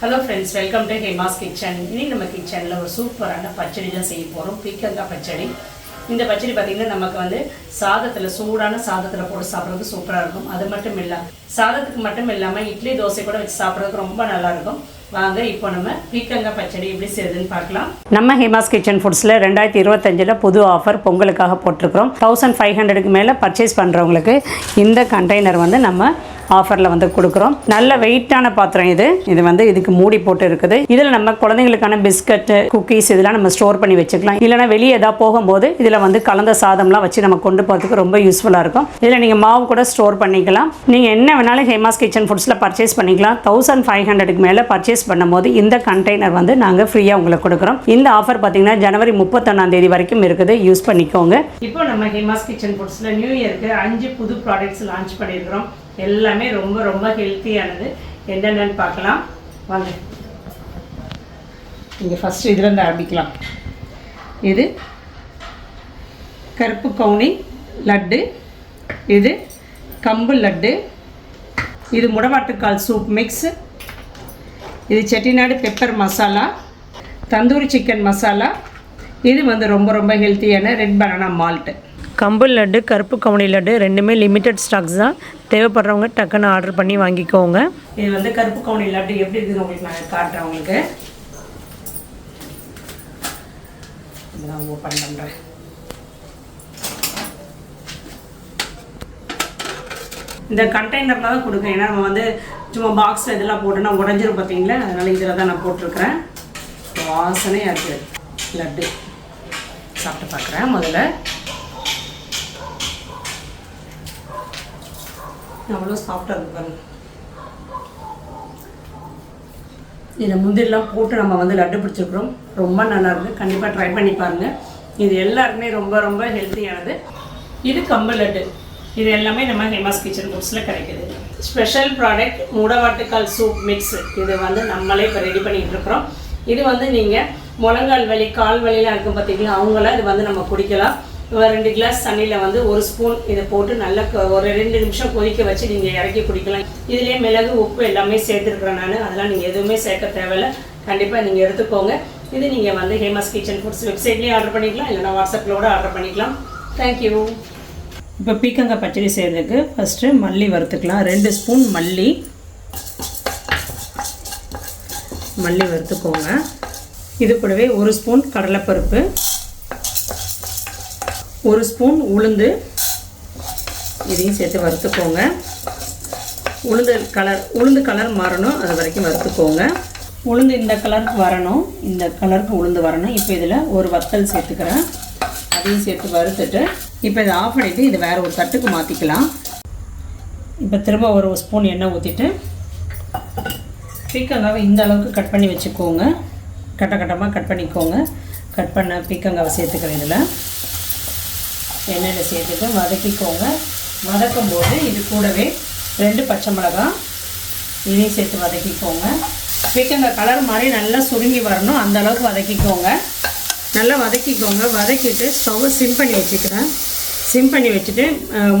Hello friends welcome to Hema's kitchen இன்னைக்கு நம்ம கிச்சனில் ஒரு சூப்பரான பச்சடி தான் செய்ய போகிறோம் பீக்கங்காய் பச்சடி. இந்த பச்சடி பார்த்திங்கன்னா நமக்கு வந்து சாதத்தில் சூடான சாதத்தில் போட்டு சாப்பிட்றது சூப்பராக இருக்கும். அது மட்டும் இல்லை சாதத்துக்கு மட்டும் இல்லாமல் இட்லி தோசை கூட வச்சு சாப்பிட்றதுக்கு ரொம்ப நல்லாயிருக்கும் வாங்க இப்போ நம்ம பீக்கங்காய் பச்சடி எப்படி செய்யுதுன்னு பார்க்கலாம். நம்ம ஹேமாஸ் கிச்சன் ஃபுட்ஸில் ரெண்டாயிரத்தி இருபத்தஞ்சில் புது ஆஃபர் பொங்கலுக்காக போட்டிருக்கிறோம். தௌசண்ட் ஃபைவ் ஹண்ட்ரடுக்கு மேலே பர்ச்சேஸ் பண்ணுறவங்களுக்கு இந்த கண்டெய்னர் வந்து நம்ம ஆஃபரில் வந்து கொடுக்குறோம். நல்ல வெயிட்டான பாத்திரம் இது. இது வந்து இதுக்கு மூடி போட்டு இருக்குது. இதில் நம்ம குழந்தைங்களுக்கான பிஸ்கட்டு குக்கீஸ் இதெல்லாம் நம்ம ஸ்டோர் பண்ணி வச்சுக்கலாம். இல்லைனா வெளியே ஏதாவது போகும்போது இதில் வந்து கலந்த சாதம்லாம் வச்சு நம்ம கொண்டு போகிறதுக்கு ரொம்ப யூஸ்ஃபுல்லாக இருக்கும். இதில் நீங்கள் மாவு கூட ஸ்டோர் பண்ணிக்கலாம். நீங்கள் என்ன வேணாலும் ஹேமாஸ் கிச்சன் ஃபுட்ஸில் பர்ச்சேஸ் பண்ணிக்கலாம். தௌசண்ட் ஃபைவ் ஹண்ட்ரடுக்கு மேலே பர்ச்சேஸ் பண்ணும்போது இந்த கண்டெய்னர் வந்து நாங்கள் ஃப்ரீயாக உங்களுக்கு கொடுக்குறோம். இந்த ஆஃபர் பார்த்தீங்கன்னா ஜனவரி முப்பத்தொன்னாம் தேதி வரைக்கும் இருக்குது. யூஸ் பண்ணிக்கோங்க. இப்போ நம்ம ஹேமாஸ் கிச்சன் ஃபுட்ஸில் நியூ இயருக்கு அஞ்சு புது ப்ராடக்ட்ஸ் லான்ச் பண்ணியிருக்கிறோம். எல்லாமே ரொம்ப ரொம்ப ஹெல்த்தியானது என்னென்னு பார்க்கலாம். வாங்க. இங்கே ஃபஸ்ட்டு இதுலேருந்து ஆரம்பிக்கலாம். இது கருப்பு கவுனி லட்டு இது கம்பு லட்டு இது முடவாட்டுக்கால் சூப் மிக்ஸ் இது செட்டிநாடு பெப்பர் மசாலா தந்தூரி சிக்கன் மசாலா இது வந்து ரொம்ப ரொம்ப ஹெல்த்தியான ரெட் பனானா மால்ட்டு கம்பு லட்டு கருப்பு கவுனி லட்டு ரெண்டுமே லிமிட்டட் ஸ்டாக்ஸ் தான். தேவைப்படுறவங்க டக்குன்னு ஆர்டர் பண்ணி வாங்கிக்கோங்க. இது வந்து கருப்பு கவுனி லட்டு எப்படி இருக்குது உங்களுக்கு நான் காட்டுறேன் உங்களுக்கு. இதெல்லாம் ஓப்பன் பண்ணுறேன் இந்த கண்டெய்னரில் தான் கொடுக்குறேன் ஏன்னா நம்ம வந்து சும்மா பாக்ஸ் இதெல்லாம் போட்டோன்னா உடஞ்சிரும் பார்த்தீங்களா? அதனால் இதில் தான் நான் போட்டிருக்கிறேன். வாசனையாக இருக்குது லட்டு. சாப்பிட்டு பார்க்குறேன் முதல்ல. அவ்வளோ சாஃப்டாக இருக்கு பாருங்க. இதில் முந்திரிலாம் போட்டு நம்ம வந்து லட்டு பிடிச்சிருக்கிறோம். ரொம்ப நல்லாயிருக்கு கண்டிப்பாக ட்ரை பண்ணி பாருங்கள் இது எல்லாருக்குமே ரொம்ப ரொம்ப ஹெல்த்தியானது இது கம்பு லட்டு. இது எல்லாமே நம்ம ஹேமாஸ் கிச்சன் ஃபுட்ஸில் கிடைக்குது. ஸ்பெஷல் ப்ராடக்ட் முடவாட்டுக்கால் சூப் மிக்ஸ் இது வந்து நம்மளே இப்போ ரெடி பண்ணிகிட்ருக்குறோம் இருக்கிறோம். இது வந்து நீங்கள் முழங்கால் வலி கால் வலிலாம் இருக்கும் பார்த்தீங்களா அவங்களாம் இது வந்து நம்ம குடிக்கலாம். ரெண்டு கிளாஸ் தண்ணியில் வந்து ஒரு ஸ்பூன் இதை போட்டு நல்லா ஒரு ரெண்டு நிமிஷம் கொதிக்க வச்சு நீங்கள் இறக்கி குடிக்கலாம். இதுலேயே மிளகு உப்பு எல்லாமே சேர்த்துருக்குறேன் நான். அதெல்லாம் நீங்கள் எதுவுமே சேர்க்க தேவையில்ல. கண்டிப்பாக நீங்கள் எடுத்துக்கோங்க. இது நீங்கள் வந்து ஹேமஸ் கிச்சன் ஃபுட்ஸ் வெப்சைட்லேயே ஆர்டர் பண்ணிக்கலாம். இல்லைனா வாட்ஸ்அப்பில் ஆர்டர் பண்ணிக்கலாம். தேங்க்யூ இப்போ பீக்கங்காய் பச்சடி செய்கிறதுக்கு ஃபஸ்ட்டு மல்லி வறுத்துக்கலாம். ரெண்டு ஸ்பூன் மல்லி. மல்லி வறுத்துக்கோங்க. இது கூடவே ஒரு ஸ்பூன் கடலைப்பருப்பு. ஒரு ஸ்பூன் உளுந்து. இதையும் சேர்த்து வறுத்துக்கோங்க. உளுந்து கலர் உளுந்து கலர் மாறணும். அது வரைக்கும் வறுத்துக்கோங்க. உளுந்து இந்த கலருக்கு வரணும். இந்த கலருக்கு உளுந்து வரணும். இப்போ இதில் ஒரு வத்தல் சேர்த்துக்கிறேன். அதையும் சேர்த்து வறுத்துட்டு இப்போ இதை ஆஃப் பண்ணிவிட்டு இது வேறு ஒரு தட்டுக்கு மாற்றிக்கலாம் இப்போ திரும்ப ஒரு ஸ்பூன் எண்ணெய் ஊற்றிட்டு பீக்கங்காவை இந்த அளவுக்கு கட் பண்ணி வச்சுக்கோங்க. கட்ட கட்டமாக கட் பண்ணிக்கோங்க. கட் பண்ண பீக்கங்காவை சேர்த்துக்கிறேன் இதில். எண்ணெயில் சேர்த்துட்டு வதக்கிக்கோங்க. வதக்கும் போது இது கூடவே ரெண்டு பச்சை மிளகாய் இதையும் சேர்த்து வதக்கிக்கோங்க. பீக்கங்காய் கலர் மாதிரி நல்லா சுருங்கி வரணும். அந்த அளவுக்கு வதக்கிக்கோங்க. நல்லா வதக்கிக்கோங்க. வதக்கிட்டு ஸ்டவ்வை சிம் பண்ணி வச்சுக்கிறேன். சிம் பண்ணி வச்சுட்டு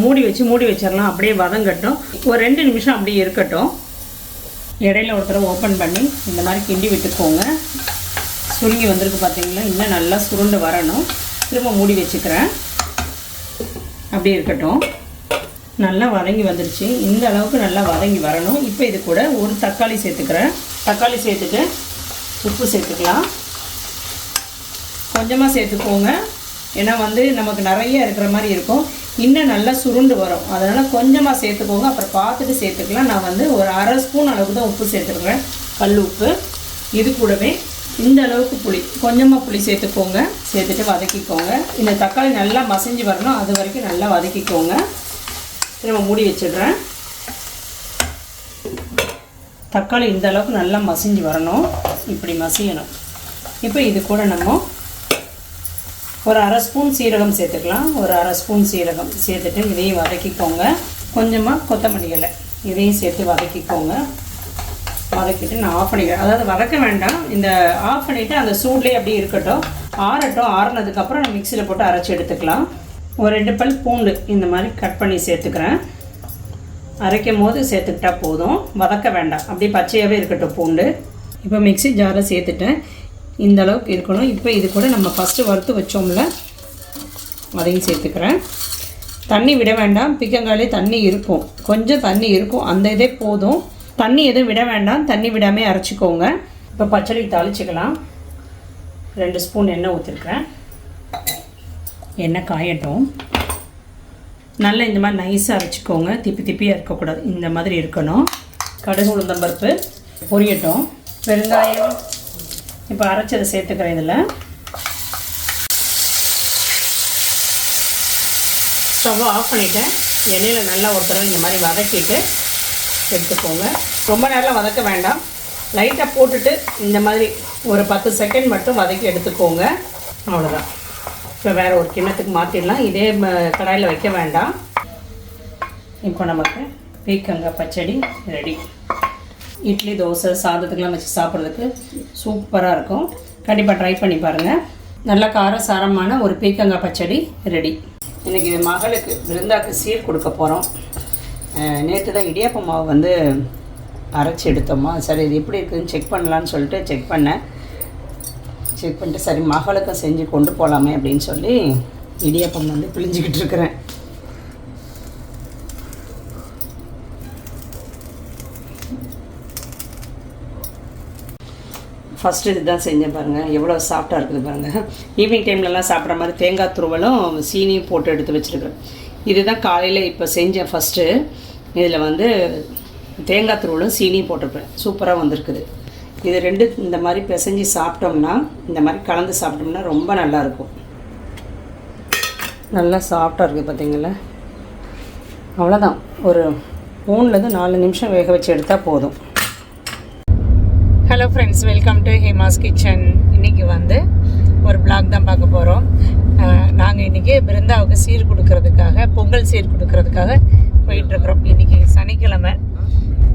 மூடி வச்சு மூடி வச்சிடலாம். அப்படியே வதங்கட்டும். ஒரு ரெண்டு நிமிஷம் அப்படியே இருக்கட்டும். இடையில ஒருத்தரை ஓப்பன் பண்ணி இந்த மாதிரி கிண்டி விட்டுக்கோங்க. சுருங்கி வந்திருக்கு பார்த்தீங்களா இன்னும் நல்லா சுருண்டு வரணும். திரும்ப மூடி வச்சுக்கிறேன். அப்படி இருக்கட்டும். நல்லா வதங்கி வந்துடுச்சு இந்த அளவுக்கு நல்லா வதங்கி வரணும். இப்போ இது கூட ஒரு தக்காளி சேர்த்துக்கிறேன். தக்காளி சேர்த்துட்டு உப்பு சேர்த்துக்கலாம். கொஞ்சமாக சேர்த்துக்கோங்க. ஏன்னா வந்து நமக்கு நிறைய இருக்கிற மாதிரி இருக்கும். இன்னும் நல்லா சுருண்டு வரும். அதனால் கொஞ்சமாக சேர்த்துக்கோங்க. அப்புறம் பார்த்துட்டு சேர்த்துக்கலாம். நான் வந்து ஒரு அரை ஸ்பூன் அளவுக்கு தான் உப்பு சேர்த்துருக்கேன் கல் உப்பு. இது கூடவே இந்த அளவுக்கு புளி கொஞ்சமாக புளி சேர்த்துக்கோங்க. சேர்த்துட்டு வதக்கிக்கோங்க. இந்த தக்காளி நல்லா மசிஞ்சு வரணும். அது வரைக்கும் நல்லா வதக்கிக்கோங்க. திரும்ப மூடி வச்சிடுறேன். தக்காளி இந்த அளவுக்கு நல்லா மசிஞ்சு வரணும். இப்படி மசியணும். இப்போ இது கூட நம்ம ஒரு அரை ஸ்பூன் சீரகம் சேர்த்துக்கலாம். ஒரு அரை ஸ்பூன் சீரகம் சேர்த்துட்டு இதையும் வதக்கிக்கோங்க. கொஞ்சமாக கொத்தமல்லி இலை. இதையும் சேர்த்து வதக்கிக்கோங்க. வதக்கிட்டு நான் ஆஃப் பண்ணிக்கிறேன். அதாவது வதக்க வேண்டாம். இந்த ஆஃப் பண்ணிவிட்டு அந்த சூட்லேயே அப்படியே இருக்கட்டும். ஆறட்டும் ஆறுனதுக்கப்புறம் நான் மிக்சியில் போட்டு அரைச்சி எடுத்துக்கலாம். ஒரு ரெண்டு பல் பூண்டு இந்த மாதிரி கட் பண்ணி சேர்த்துக்கிறேன். அரைக்கும் போது சேர்த்துக்கிட்டா போதும். வதக்க வேண்டாம். அப்படியே பச்சையாகவே இருக்கட்டும் பூண்டு. இப்போ மிக்ஸி ஜாரில் சேர்த்துட்டேன். இந்த அளவுக்கு இருக்கணும். இப்போ இது கூட நம்ம ஃபஸ்ட்டு வறுத்து வச்சோம்ல அதையும் சேர்த்துக்கிறேன். தண்ணி விட வேண்டாம். பிக்கங்காலே தண்ணி இருக்கும். கொஞ்சம் தண்ணி இருக்கும். அந்த இதே போதும். தண்ணி எதுவும் விட வேண்டாம். தண்ணி விடாமல் அரைச்சிக்கோங்க. இப்போ பச்சடி தாளிச்சிக்கலாம். ரெண்டு ஸ்பூன் எண்ணெய் ஊற்றிருக்கேன் எண்ணெய் காயட்டும். நல்லா இந்த மாதிரி நைஸாக அரைச்சிக்கோங்க. திப்பி திப்பியாக இருக்கக்கூடாது. இந்த மாதிரி இருக்கணும். கடுகு உளுந்தம்பருப்பு பொரியட்டும். பெருங்காயம். இப்போ அரைச்சதை சேர்த்துக்கிறேன் இதில். ஸ்டவ்வை ஆஃப் பண்ணிவிட்டேன் எண்ணெயில் நல்லா ஒரு தடவை இந்த மாதிரி வதக்கிட்டு எடுத்துக்கோங்க. ரொம்ப நேரம் வதக்க வேண்டாம். லைட்டாக போட்டுட்டு இந்த மாதிரி ஒரு பத்து செகண்ட் மட்டும் வதக்கி எடுத்துக்கோங்க. அவ்வளோதான் இப்போ வேறு ஒரு கிண்ணத்துக்கு மாற்றிடலாம் இதே கடாயில் வைக்க வேண்டாம். இப்போ நமக்கு பீக்கங்காய் பச்சடி ரெடி இட்லி தோசை சாதத்துக்கெலாம் வச்சு சாப்பிட்றதுக்கு சூப்பராக இருக்கும். கண்டிப்பாக ட்ரை பண்ணி பாருங்கள் நல்ல காரசாரமான ஒரு பீக்கங்காய் பச்சடி ரெடி இன்றைக்கி மகளுக்கு விருந்தாக்கு சீர் கொடுக்க போகிறோம் நேற்று தான் இடியாப்ப மாவு வந்து அரைச்சி எடுத்தோமா. சரி இது எப்படி இருக்குதுன்னு செக் பண்ணலான்னு சொல்லிட்டு செக் பண்ணேன். செக் பண்ணிட்டு சரி மகளுக்கும் செஞ்சு கொண்டு போகலாமே அப்படின்னு சொல்லி இடியாப்பம் வந்து பிழிஞ்சிக்கிட்டு இருக்கிறேன். ஃபஸ்ட்டு இதுதான் செஞ்சேன் பாருங்கள் எவ்வளோ சாஃப்டாக இருக்குது பாருங்கள் ஈவினிங் டைம்லலாம் சாப்பிட்ற மாதிரி தேங்காய் துருவலும் சீனியும் போட்டு எடுத்து வச்சுருக்கேன் இதுதான் காலையில் இப்போ செஞ்சேன் ஃபஸ்ட்டு இதில் வந்து தேங்காய் துருவலும் சீனியும் போட்டிருப்பேன். சூப்பராக வந்திருக்குது. இது ரெண்டு இந்த மாதிரி பிசைஞ்சு சாப்பிட்டோம்னா இந்த மாதிரி கலந்து சாப்பிட்டோம்னா ரொம்ப நல்லாயிருக்கும் நல்லா சாஃப்டாக இருக்குது பார்த்தீங்களா அவ்வளோதான் ஒரு மூணுலேருந்து நாலு நிமிஷம் வேக வச்சு எடுத்தால் போதும். Hello friends welcome to Hema's kitchen இன்றைக்கி வந்து ஒரு பிளாக் தான் பார்க்க போகிறோம் நாங்கள் இன்றைக்கி பிருந்தாவுக்கு சீர் கொடுக்கறதுக்காக பொங்கல் சீர் கொடுக்கறதுக்காக போயிட்டுருக்குறோம். இன்றைக்கி சனிக்கிழமை.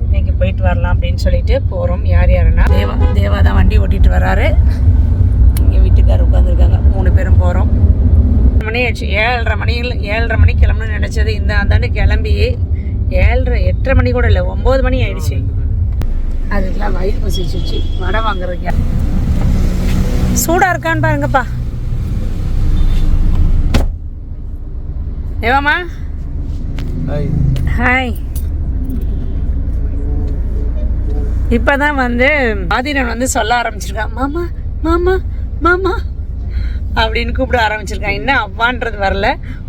இன்றைக்கி போயிட்டு வரலாம் அப்படின்னு சொல்லிட்டு போகிறோம் யார் யாருன்னா? தேவா தேவா தான் வண்டி ஓட்டிகிட்டு வராரு. இங்கே வீட்டுக்கார் உட்காந்துருக்காங்க மூணு பேரும் போகிறோம் மணி ஆச்சு. ஏழரை மணியில் ஏழரை மணி கிளம்பணும்னு நினச்சது. இந்த அந்தாண்டு கிளம்பி ஏழரை எட்டரை மணி கூட இல்லை ஒம்பது மணி ஆயிடுச்சு. அதுக்கெல்லாம் வயிறு பசிச்சு வடை வாங்குறதுக்கு. சூடாக இருக்கான்னு பாருங்கப்பா. ஏவாம்மா ஹாய் இப்போ தான் வந்து ஆதிரன் வந்து சொல்ல ஆரம்பிச்சிருக்கான் மாமா மாமா மாமா அப்படின்னு கூப்பிட ஆரம்பிச்சிருக்கான் என்ன அவ்வான்றது வரல.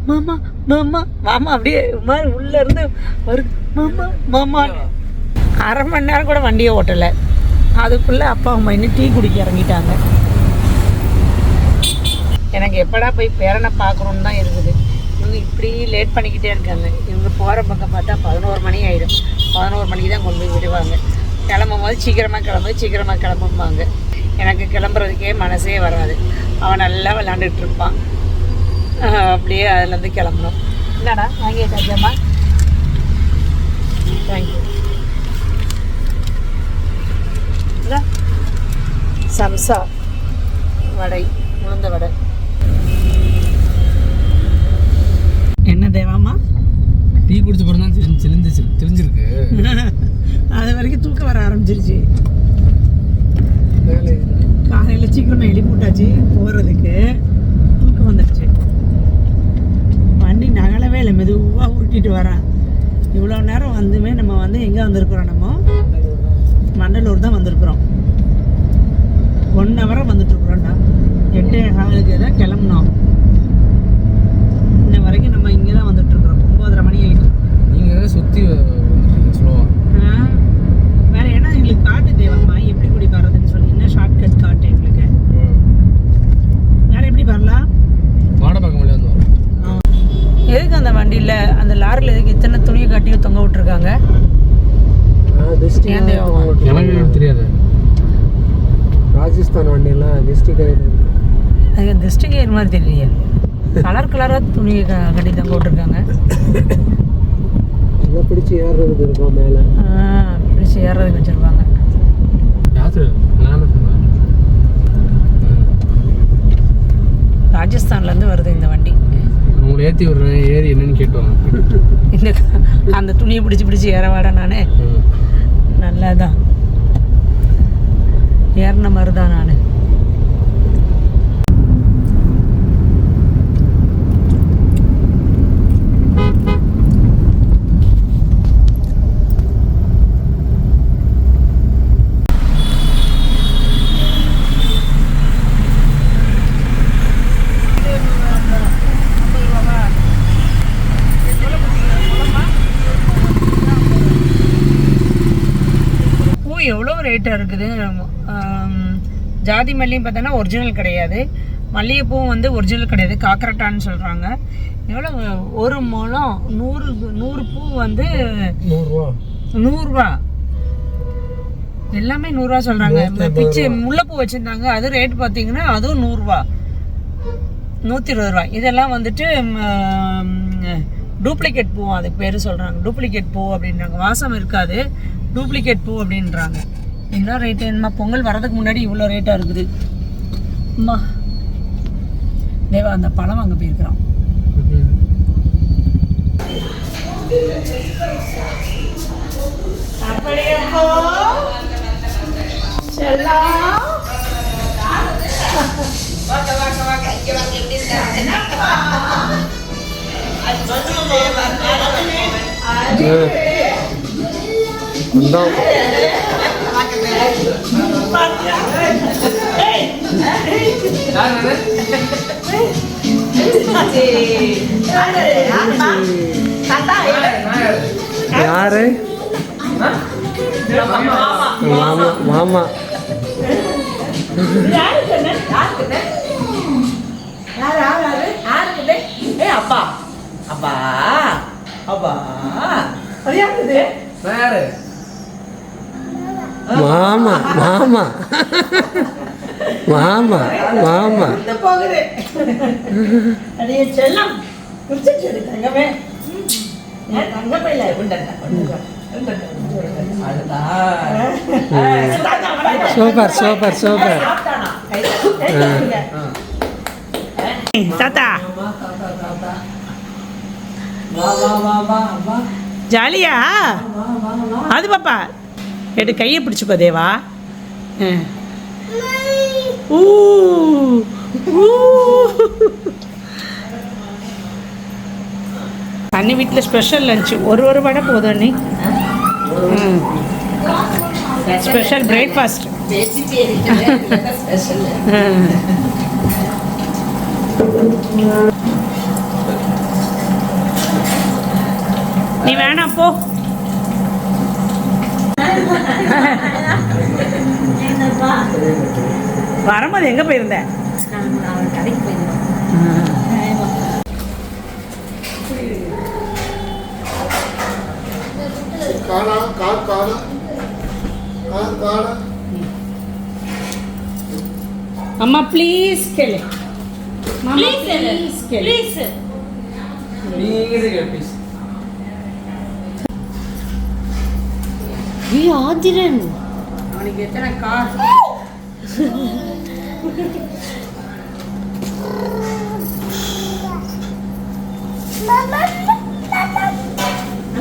மாமா மாமா மாமா அப்படியே ஒரு மாதிரி உள்ள இருந்து வருது மாமா மாமா. அரை மணி நேரம் கூட வண்டியை ஓட்டலை. அதுக்குள்ளே அப்பா அம்மா இன்னும் டீ குடிக்க இறங்கிட்டாங்க. எனக்கு எப்படா போய் பேரனை பார்க்கணுன்னு தான் இருக்குது. இவங்க இப்படி லேட் பண்ணிக்கிட்டே இருக்காங்க. இவங்க போகிற பக்கம் பார்த்தா பதினோரு மணி ஆகிடும் பதினோரு மணிக்கு தான் கொண்டு போய் விடுவாங்க. கிளம்பும் போது சீக்கிரமாக கிளம்பு சீக்கிரமாக கிளம்பும்பாங்க. எனக்கு கிளம்புறதுக்கே மனசே வராது. அவன் நல்லா விளாண்டுட்டு இருப்பான். அப்படியே அதுலேருந்து கிளம்பணும். என்னடா? வாங்கியாச்சாம்மா தேங்க்யூ இந்தா. சம்சா. வடை உளுந்த வடை என்ன தேவாமா டீ குடிச்ச பிறகு தான் தெரிஞ்சு தெரிஞ்சிச்சு தெரிஞ்சிருக்கு. அது வரைக்கும் தூக்கம் வர ஆரம்பிச்சிருச்சு. காலையில் சீக்கிரமாக எழுப்பி விட்டாச்சு போகிறதுக்கு தூக்கம் வந்துடுச்சு வண்டி நகலவே இல்லை மெதுவாக உருட்டிட்டு வரேன். இவ்வளோ நேரம் வந்துமே நம்ம வந்து எங்கே வந்திருக்கிறோம் நம்ம? மண்டலூர் தான் வந்திருக்கிறோம். ஒன் ஹவராக வந்துட்டுருக்குறோம்டா எட்டு ஹாலுக்கு தான் கிளம்புனோம் இன்ன வரைக்கும் நம்ம இங்கே தான் வந்துட்டுருக்குறோம் ஒம்பதரை மணி ஆகிடும் நீங்க சுத்தி வந்துட்டீங்க ஸ்லோவா வேற என்ன எங்களுக்கு காட்டு தேவைம்மா எப்படி இப்படி வர்றதுன்னு சொல்லி என்ன ஷார்ட்கட் காட்டு எங்களுக்கு வேற எப்படி வரலாம் வாட பார்க்க முடியாது வரும் எதுக்கு அந்த வண்டியில் அந்த லாரியில் எதுக்கு இத்தனை துணியை கட்டி தொங்க விட்டுருக்காங்க ஏன் தேவமா? எனக்கு தெரியாது ராஜஸ்தான் வண்டியெல்லாம் டிஸ்ட்ரிக்ட் அது டிஸ்ட்ரிக் ஏர் மாதிரி தெரியலையே கலர் க- கட்டி தொங்க விட்டுருக்காங்க எல்லாம் பிடிச்சி ஏறுறதுக்கு இருக்கும் மேலே? ஆ, பிடிச்சி ஏறதுக்கு வச்சுருப்பாங்க. ராஜஸ்தான்லேருந்து வருது இந்த வண்டி. உங்களை ஏற்றி விடுறேன் ஏறி என்னன்னு கேட்டுவாங்க. இந்த அந்த துணியை பிடிச்சி பிடிச்சி ஏற வாட நானே. நல்லதான் ஏறின மாதிரி தான் நான். ரேட்டாக இருக்குது. ஜாதி மல்லியும் பார்த்தோன்னா ஒரிஜினல் கிடையாது. மல்லிகைப்பூவும் வந்து ஒரிஜினல் கிடையாது. காக்கரட்டான்னு சொல்கிறாங்க எவ்வளோ ஒரு முழம் நூறு நூறு பூ வந்து நூறுரூவா எல்லாமே நூறுரூவா சொல்கிறாங்க பிச்சு முல்லைப்பூ வச்சுருந்தாங்க. அது ரேட் பார்த்தீங்கன்னா அதுவும் நூறுரூவா நூற்றி இருபது ரூபா. இதெல்லாம் வந்துட்டு டூப்ளிகேட் பூ அதுக்கு பேர் சொல்கிறாங்க டூப்ளிகேட் பூ அப்படின்றாங்க. வாசம் இருக்காது. டூப்ளிகேட் பூ அப்படின்றாங்க. என்ன ரேட்டு என்னமா பொங்கல் வரதுக்கு முன்னாடி இவ்வளோ ரேட்டாக இருக்குது? அம்மா. தேவா அந்த பழம் வாங்க போயிருக்கிறான். வந்தோம் யாரு? மாமா மாமா. அப்பா அப்பா அப்பா அது யாருது யாரு? மாமா மாமா. மாமா மாமா. சூப்பர் சூப்பர் சூப்பர் தாத்தா. ஜாலியா? அது பாப்பா. எடு கையை பிடிச்சிக்கோ தேவா. ஆ. ஊ. ஊ. அண்ணி வீட்டில் ஸ்பெஷல் லஞ்சு ஒரு ஒரு வடை போதும் அண்ணி. ஸ்பெஷல் பிரேக்ஃபாஸ்ட் நீ வேணாம் போ. வரும்போது எங்க போயிருந்த? காணா கார் காணா. கார் காணா. அம்மா ப்ளீஸ் கேளு. ப்ளீஸ் கேளு. ப்ளீஸ் நீங்க ப்ளீஸ் ஆதிரன் அவனுக்கு எத்தனை கார்?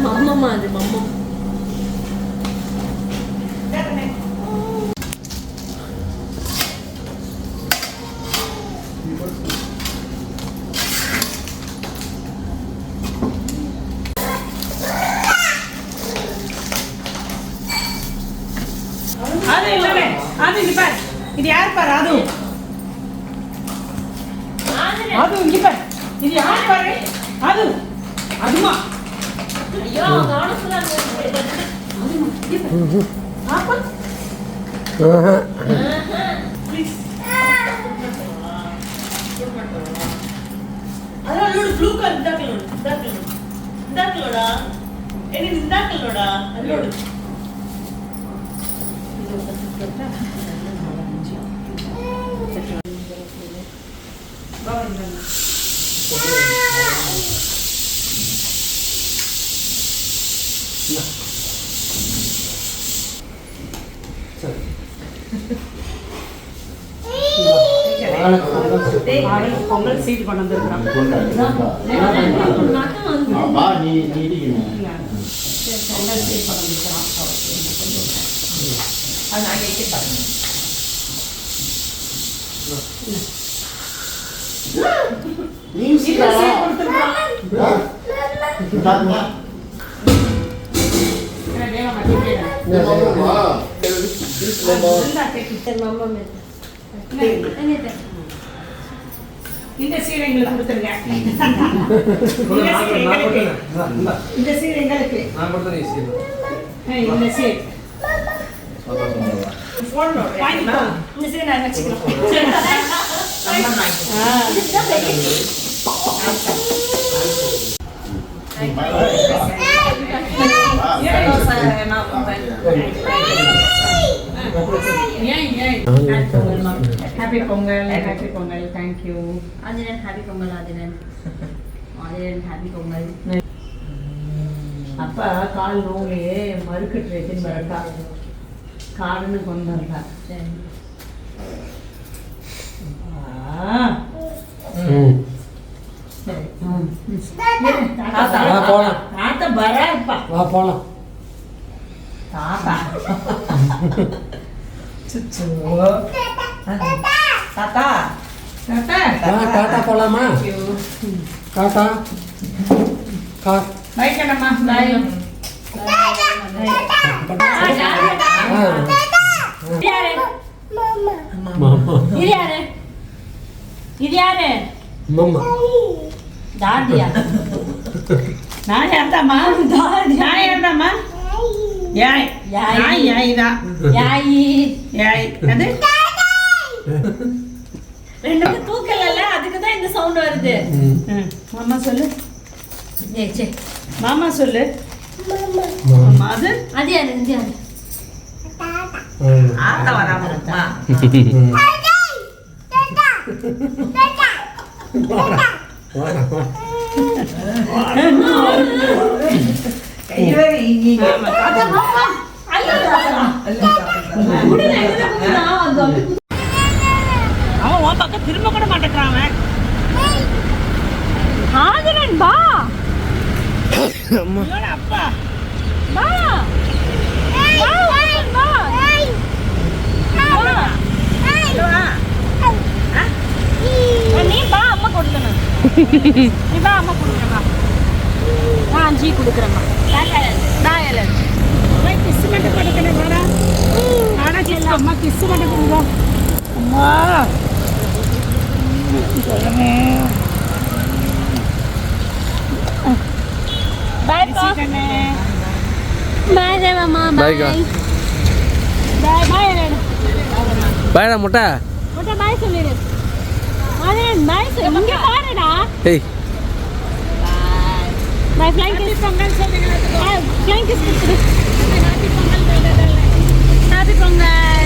மம்மம்மா அது மம்மம் அது இல்லவே அது இங்க பாரு இது யார் பாரு அது அது இங்க பாரு இது யார் பாரு அது அதுமா ஐயோ கவனம் சொல்லாங்க ஆப்பா ஆஹா. அதான் அல்லோடு ப்ளூ கலர் இந்தாக்கலோடு இந்தாக்கலோடு இந்தாக்கலோடா. எனக்கு இந்தாக்கலோடா. அல்லோடு அவனுக்கு பொங்கல் சீட் கொண்டு வந்திருக்கிறான் பொங்கல் சீட் கொண்டு வந்திருக்கிறான் அது நான் கேட்க நீ சீக்கிரம் வா. ஆ? இந்தாங்க. இந்த சீரை எங்களுக்கு கொடுத்துருங்க. இந்த சீரை எங்களுக்கு. இந்த சீரை. இந்த சீரை நான் வச்சுக்கிறேன் happy Pongal happy Pongal thank you Aadhiran happy Pongal Aadhiran Aadhiran happy Pongal அப்பா கால் நோவுலையே மறுக்கட்டு எடுத்துன்னு வரட்டா காடுன்னு கொண்டு வரட்டா சரி ம் சரி வா போலாம் தாத்தா பராப்பா வா போலாம் தாத்தா தாத்தா தாத்தா வா டாட்டா போலாமா டாட்டா கா பை கண்ணம்மா பாய் ஆ மாமா இது யாரு இது யாரு மாமா தாதியா நான் யார்தாம்மா நான் யார்தாம்மா யாய் யாய். யாய் யாய் தான் யாயி யாய் அது ரெண்டு பேரும் தூக்கலல்ல? அதுக்கு தான் இந்த சவுண்ட் வருது. மாமா சொல்லு. ஏ சே. மாமா சொல்லு. மாமா. மாமா அது? அது யாரு? இது யாரு? ஆத்தா வராம வாடா வாடா அவன் உன் பக்கம் திரும்ப கூட மாட்டேங்கிறான் அவன். ஆதிரன் பா அப்பா. பா நீ பா அம்மா கொடுக்கணும் நீ பா அம்மா கொடுக்குறேம்மா நான் அஞ்சு கொடுக்குறேம்மா. தாயல கிஸ் மட்டும் கொடுக்கணும் வாடா வாடா கிஸ் அம்மா கிஸ் மட்டும் கொடுங்க அம்மா பாய் பா பாய் தேவம்மா பாய் Bye, kak. பாய் பாய் அரண் பாயடா முட்டை முட்டை பாய் சொல்லிடு அரண் பாய் சொல்லு இங்க பாருடா ஏய் My flank kiss. Pongal sa flying. Happy Pongal.